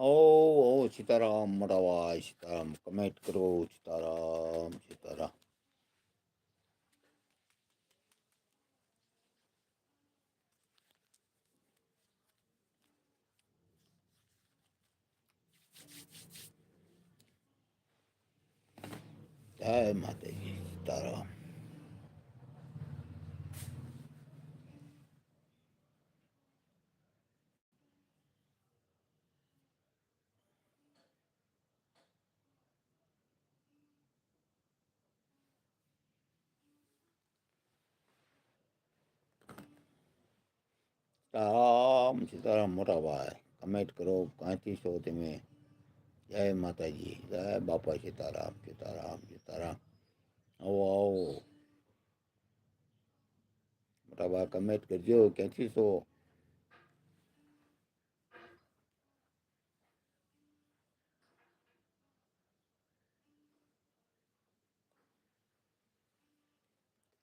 आओ ओ सीताराम रावाय सीताराम कमेंट करो सीताराम सीताराम जय माता जी सीताराम સીતારામ સીતારામ મોટાભાઈ કમેન્ટ કરો ક્યાંથી છો તમે જય માતાજી જય બાપા સીતારામ સીતારામ સીતારામ આવો આવો મોટાભાઈ કમેન્ટ કરજો ક્યાંથી છો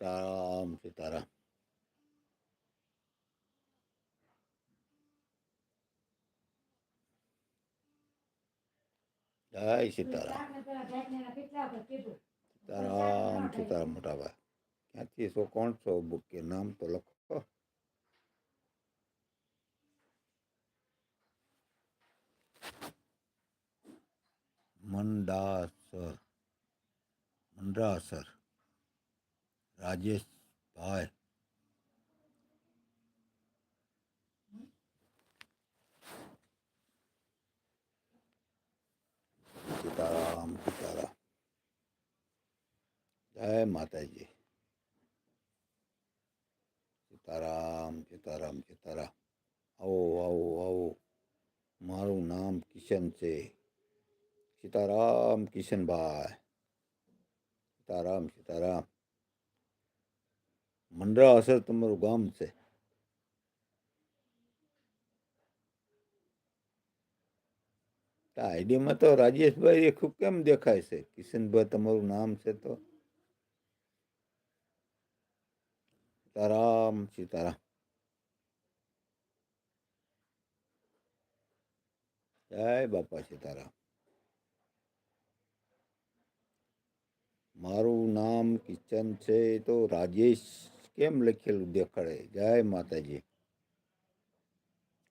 સીતારામ સીતારામ જય સીતારામ સીતારામ સીતારામ મોટાભાઈ ક્યાંથી છો કોણ છો બુક કે નામ તો લખો મંડાસર મંડરાસર રાજેશભાઈ સીતારામ સીતારામ જય માતાજી સીતારામ સીતારામ સીતારામ આવો આવો આવો મારું નામ કિશન છે સીતારામ કિશનભાઈ સીતારામ સીતારામ મંડળા અસર તમારું ગામ છે આઈડીમાં તો રાજેશભાઈ એ ખૂબ કેમ દેખાય છે? કિશનભાઈ તમારું નામ છે તો? સીતારામ સીતારામ જય બાપા સીતારામ મારું નામ કિચન છે, તો રાજેશ કેમ લખેલું દેખાડે? જય માતાજી.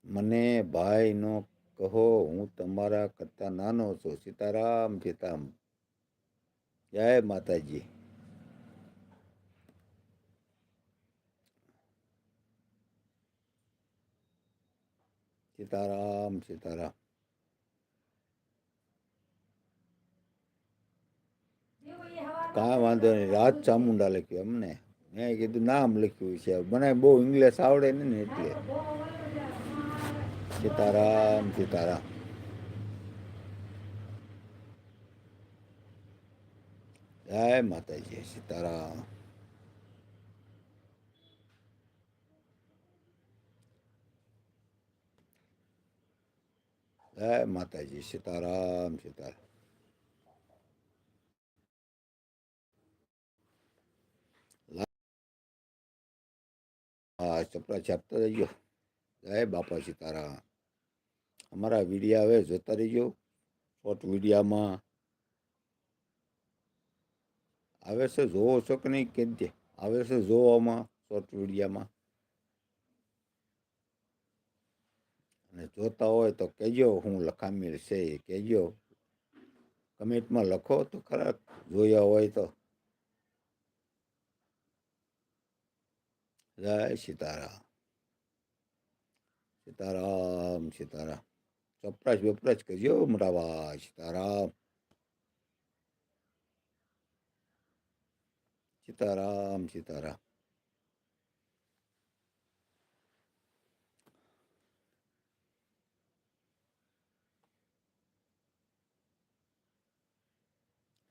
મને ભાઈ નો કહો, હું તમારા કરતા નાનો છું. સીતારામ સીતારામ. જય માતાજી. સીતારામ સીતારામ. કાંઈ વાંધો નહીં. રાજ ચામુંડા લખ્યું અમને. મેં કીધું નામ લખ્યું છે. મને બહુ ઇંગ્લિશ આવડે નહીં એટલે. સીતારામ સીતારામ જય માતાજી સીતારામ જય માતાજી સીતારામ સીતારામ હા ચપડા છાપતા રહીજો જય બાપા સીતારામ અમારા વિડીયા હવે જોતા રહીજો. શોર્ટ વિડીયામાં આવે છે, જોવો છો કે નહીં? કે આવે છે જોવામાં શોર્ટ વિડીયામાં. અને જોતા હોય તો કહેજો હું લખામીર છે એ કહેજો. કમેન્ટમાં લખો તો ખરા, જોયા હોય તો. જય સીતારામ. સીતારામ સીતારામ. ચપરાશ વપરાશ કરજો મોટાભાઈ સીતારામ સીતારામ સીતારામ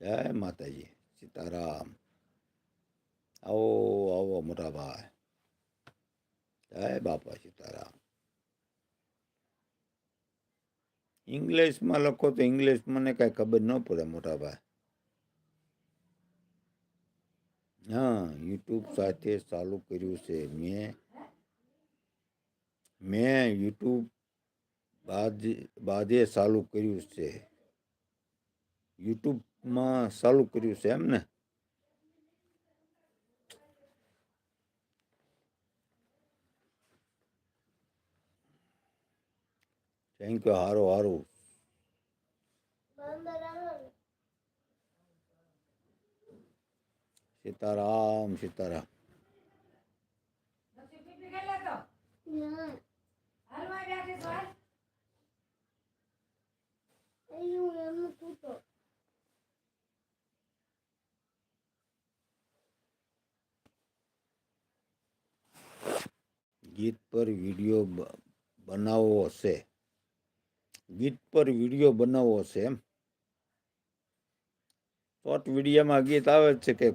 જય માતાજી સીતારામ આવો આવો મોટાભાઈ જય બાપા સીતારામ ઇંગ્લિશમાં લખો તો ઇંગ્લિશ મને કાંઈ ખબર ન પડે મોટાભાઈ હા, યુટ્યુબ સાથે ચાલુ કર્યું છે. મેં મેં યુટ્યુબ બાદ, બાદે ચાલુ કર્યું છે. યુટ્યુબમાં ચાલુ કર્યું છે એમ ને? થેન્ક યુ હારું હારું સીતારામ સીતારામ નથી પીપી ખાઈ લેતો હાલમાં બેઠી છો હાલ ગીત પર વિડીયો બ- બનાવવો હશે ગીત પર વિડીયો બનાવવો હશે એમ શોર્ટ વિડીયોમાં ગીત આવે જ છે કે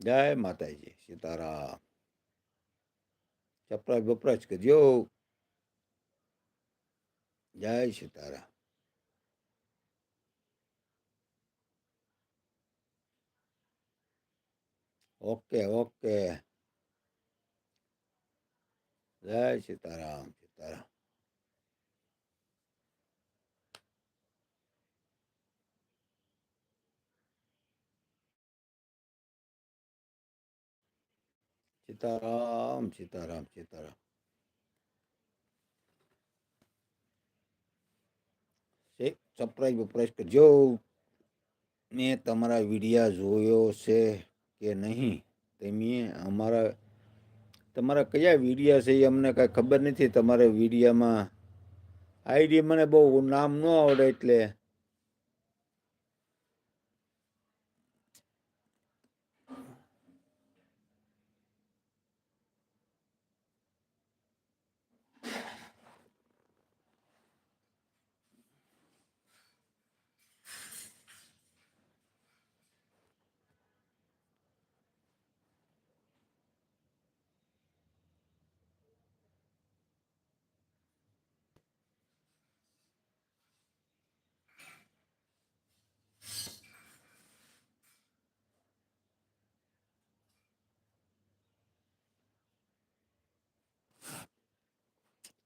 જય માતાજી સીતારામ ચપરાશ બપરાશ કરજો જય સીતારામ ઓકે ઓકે જય સીતારામ સીતારામ સીતારામ સીતારામ સીતારામ સરપ્રાઈઝ બપરાઈઝ કરજો મેં તમારા વિડીયા જોયો છે કે નહીં તમે અમારા, તમારા કયા વિડીયા છે એ અમને કાંઈ ખબર નથી. તમારા વિડીયામાં આઈડી મને બહુ નામ ન આવડે એટલે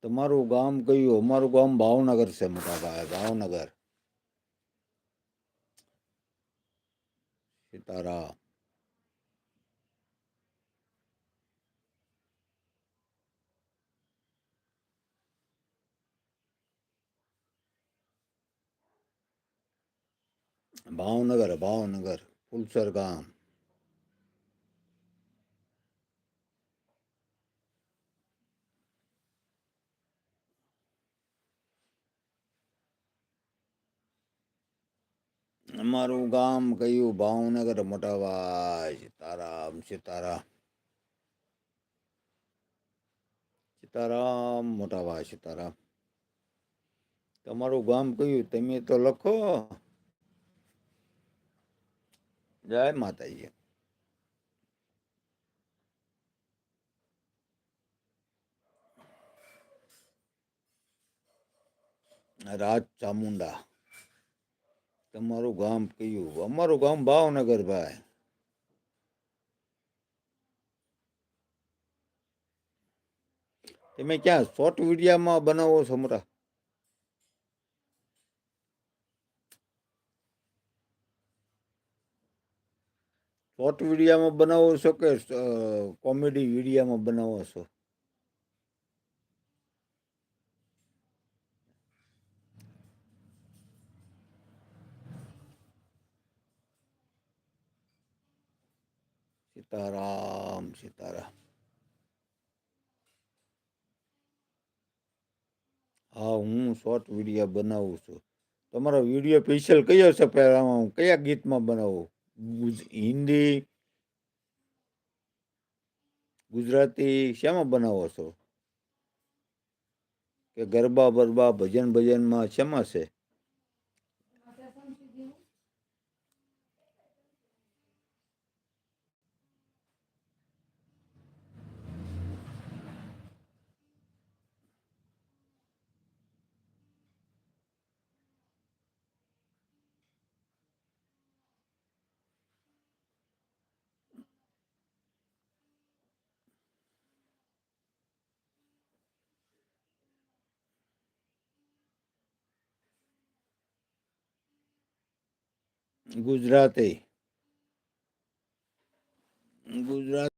તમારું ગામ કયું અમારું ગામ ભાવનગર છે મોટા ભાઈ ભાવનગર સીતારામ ભાવનગર ભાવનગર ફુલસર ગામ અમારું ગામ કયું ભાવનગર મોટાવાજ સીતારામ સીતારામ. સીતારામ મોટા સીતારામ. તમારું ગામ કયું? તમે તો લખો. જય માતાજી. રાજ ચામુંડા. તમારું ગામ કયું? અમારું ગામ ભાવનગર ભાઈ તમે ક્યાં શોર્ટ વિડીયામાં બનાવો છો મોટા શોર્ટ વિડીયામાં બનાવો છો કે કોમેડી વિડીયામાં બનાવો છો? સીતારામ સીતારામ હા, હું શોર્ટ વીડિયો બનાવું છું. તમારો વીડિયો સ્પેશિયલ કયો છે હું કયા ગીતમાં બનાવું? હિન્દી, ગુજરાતી, શેમાં બનાવો છો? કે ગરબા બરબા ભજન ભજનમાં શેમાં છે? ગુજરાતી. ગુજરાત